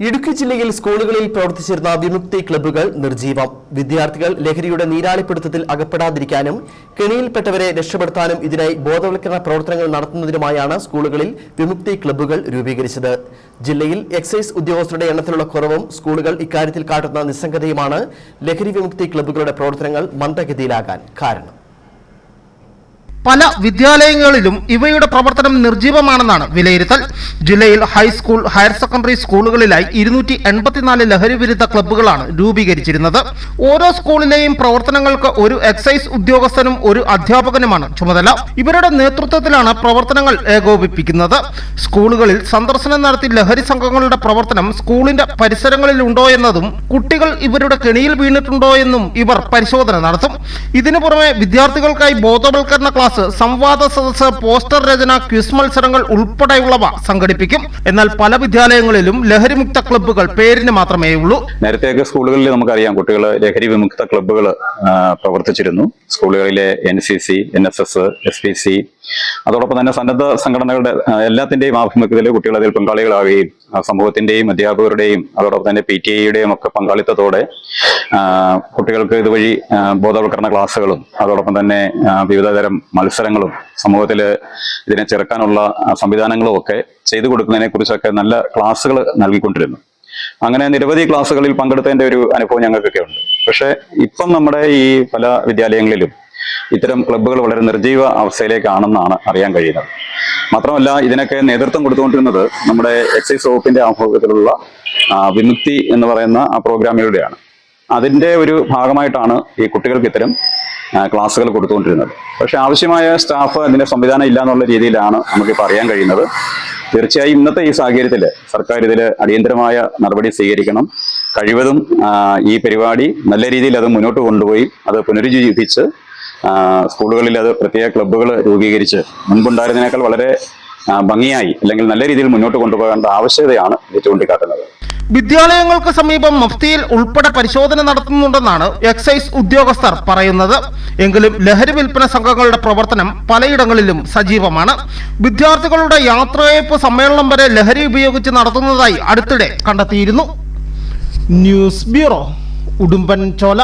ഇടുക്കി ജില്ലയിൽ സ്കൂളുകളിൽ പ്രവർത്തിച്ചിരുന്ന വിമുക്തി ക്ലബ്ബുകൾ നിർജീവം വിദ്യാർത്ഥികൾ ലഹരിയുടെ നീരാളിപ്പിടുത്തത്തിൽ അകപ്പെടാതിരിക്കാനും കെണിയിൽപ്പെട്ടവരെ രക്ഷപ്പെടുത്താനും ഇതിനായി ബോധവൽക്കരണ പ്രവർത്തനങ്ങൾ നടത്തുന്നതിനുമായാണ് സ്കൂളുകളിൽ വിമുക്തി ക്ലബ്ബുകൾ രൂപീകരിച്ചത്. ജില്ലയിൽ എക്സൈസ് ഉദ്യോഗസ്ഥരുടെ എണ്ണത്തിലുള്ള കുറവും സ്കൂളുകൾ ഇക്കാര്യത്തിൽ കാട്ടുന്ന നിസ്സംഗതയുമാണ് ലഹരി വിമുക്തി ക്ലബ്ബുകളുടെ പ്രവർത്തനങ്ങൾ മന്ദഗതിയിലാകാൻ കാരണം. പല വിദ്യാലയങ്ങളിലും ഇവയുടെ പ്രവർത്തനം നിർജീവമാണെന്നാണ് വിലയിരുത്തൽ. ജില്ലയിൽ ഹൈസ്കൂൾ ഹയർ സെക്കൻഡറി സ്കൂളുകളിലായി ഇരുന്നൂറ്റി എൺപത്തിനാല് ലഹരി വിരുദ്ധ ക്ലബ്ബുകളാണ് രൂപീകരിച്ചിരുന്നത്. ഓരോ സ്കൂളിലെയും പ്രവർത്തനങ്ങൾക്ക് ഒരു എക്സൈസ് ഉദ്യോഗസ്ഥനും ഒരു അധ്യാപകനുമാണ് ചുമതല. ഇവരുടെ നേതൃത്വത്തിലാണ് പ്രവർത്തനങ്ങൾ ഏകോപിപ്പിക്കുന്നത്. സ്കൂളുകളിൽ സന്ദർശനം നടത്തി ലഹരി സംഘങ്ങളുടെ പ്രവർത്തനം സ്കൂളിന്റെ പരിസരങ്ങളിൽ ഉണ്ടോ എന്നതും കുട്ടികൾ ഇവരുടെ കെണിയിൽ വീണിട്ടുണ്ടോ എന്നും ഇവർ പരിശോധന നടത്തും. ഇതിനു പുറമെ വിദ്യാർത്ഥികൾക്കായി ബോധവൽക്കരണ ക്ലാസ് സംവാദ സദസ് പോസ്റ്റർ രചന ക്വിസ് മത്സരങ്ങൾ ഉൾപ്പെടെയുള്ളവ സംഘടിപ്പിക്കും. എന്നാൽ പല വിദ്യാലയങ്ങളിലും ലഹരിമുക്ത ക്ലബ്ബുകൾ പേരിന് മാത്രമേ ഉള്ളൂ. നേരത്തെയൊക്കെ സ്കൂളുകളിൽ നമുക്കറിയാം കുട്ടികൾ ലഹരി വിമുക്ത ക്ലബ്ബുകൾ പ്രവർത്തിച്ചിരുന്നു. സ്കൂളുകളിലെ N C C N S S S P C അതോടൊപ്പം തന്നെ സന്നദ്ധ സംഘടനകളുടെ എല്ലാത്തിന്റെയും ആഭിമുഖ്യത്തിൽ കുട്ടികൾ അതിൽ പങ്കാളികളാവുകയും സമൂഹത്തിന്റെയും അധ്യാപകരുടെയും അതോടൊപ്പം തന്നെ പി ടി ഐയുടെയും ഒക്കെ പങ്കാളിത്തത്തോടെ കുട്ടികൾക്ക് ഇതുവഴി ബോധവൽക്കരണ ക്ലാസ്സുകളും അതോടൊപ്പം തന്നെ വിവിധതരം മത്സരങ്ങളും സമൂഹത്തിൽ ഇതിനെ ചെറുക്കാനുള്ള സംവിധാനങ്ങളും ഒക്കെ ചെയ്തു കൊടുക്കുന്നതിനെ കുറിച്ചൊക്കെ നല്ല ക്ലാസ്സുകൾ നൽകിക്കൊണ്ടിരുന്നു. അങ്ങനെ നിരവധി ക്ലാസ്സുകളിൽ പങ്കെടുത്തതിന്റെ ഒരു അനുഭവം ഞങ്ങൾക്കൊക്കെ ഉണ്ട്. പക്ഷെ ഇപ്പം നമ്മുടെ ഈ പല വിദ്യാലയങ്ങളിലും ഇത്തരം ക്ലബ്ബുകൾ വളരെ നിർജീവ അവസ്ഥയിലേക്കാണെന്നാണ് അറിയാൻ കഴിയുന്നത്. മാത്രമല്ല ഇതിനൊക്കെ നേതൃത്വം കൊടുത്തുകൊണ്ടിരുന്നത് നമ്മുടെ എക്സൈസ് വകുപ്പിന്റെ ആഭിമുഖ്യത്തിലുള്ള വിമുക്തി എന്ന് പറയുന്ന ആ പ്രോഗ്രാമിലൂടെയാണ് അതിന്റെ ഒരു ഭാഗമായിട്ടാണ് ഈ കുട്ടികൾക്ക് ഇത്തരം ക്ലാസ്സുകൾ കൊടുത്തുകൊണ്ടിരുന്നത്. പക്ഷെ ആവശ്യമായ സ്റ്റാഫ് അതിന്റെ സംവിധാനം ഇല്ല എന്നുള്ള രീതിയിലാണ് നമുക്കിപ്പോൾ അറിയാൻ കഴിയുന്നത്. തീർച്ചയായും ഇന്നത്തെ ഈ സാഹചര്യത്തിൽ സർക്കാർ ഇതിൽ അടിയന്തരമായ നടപടി സ്വീകരിക്കണം. കഴിവതും ഈ പരിപാടി നല്ല രീതിയിൽ അത് മുന്നോട്ട് കൊണ്ടുപോയി അത് പുനരുജ്ജീവിപ്പിച്ച് സ്കൂളുകളിൽ അത് പ്രത്യേക ക്ലബ്ബുകൾ രൂപീകരിച്ച് മുൻപുണ്ടായിരുന്നതിനേക്കാൾ വളരെ ഭംഗിയായി അല്ലെങ്കിൽ നല്ല രീതിയിൽ മുന്നോട്ട് കൊണ്ടുപോകേണ്ട ആവശ്യകതയാണ് ഇത് ചൂണ്ടിക്കാട്ടുന്നത്. വിദ്യാലയങ്ങൾക്ക് സമീപം മഫ്തിയിൽ ഉൾപ്പെടെ പരിശോധന നടത്തുന്നുണ്ടെന്നാണ് എക്സൈസ് ഉദ്യോഗസ്ഥർ പറയുന്നത്. എങ്കിലും ലഹരി വിൽപ്പന സംഘങ്ങളുടെ പ്രവർത്തനം പലയിടങ്ങളിലും സജീവമാണ്. വിദ്യാർത്ഥികളുടെ യാത്രയയപ്പ് സമ്മേളനം വരെ ലഹരി ഉപയോഗിച്ച് നടത്തുന്നതായി അടുത്തിടെ കണ്ടെത്തിയിരുന്നു. ന്യൂസ് ബ്യൂറോ ഉടുമ്പൻ ചോല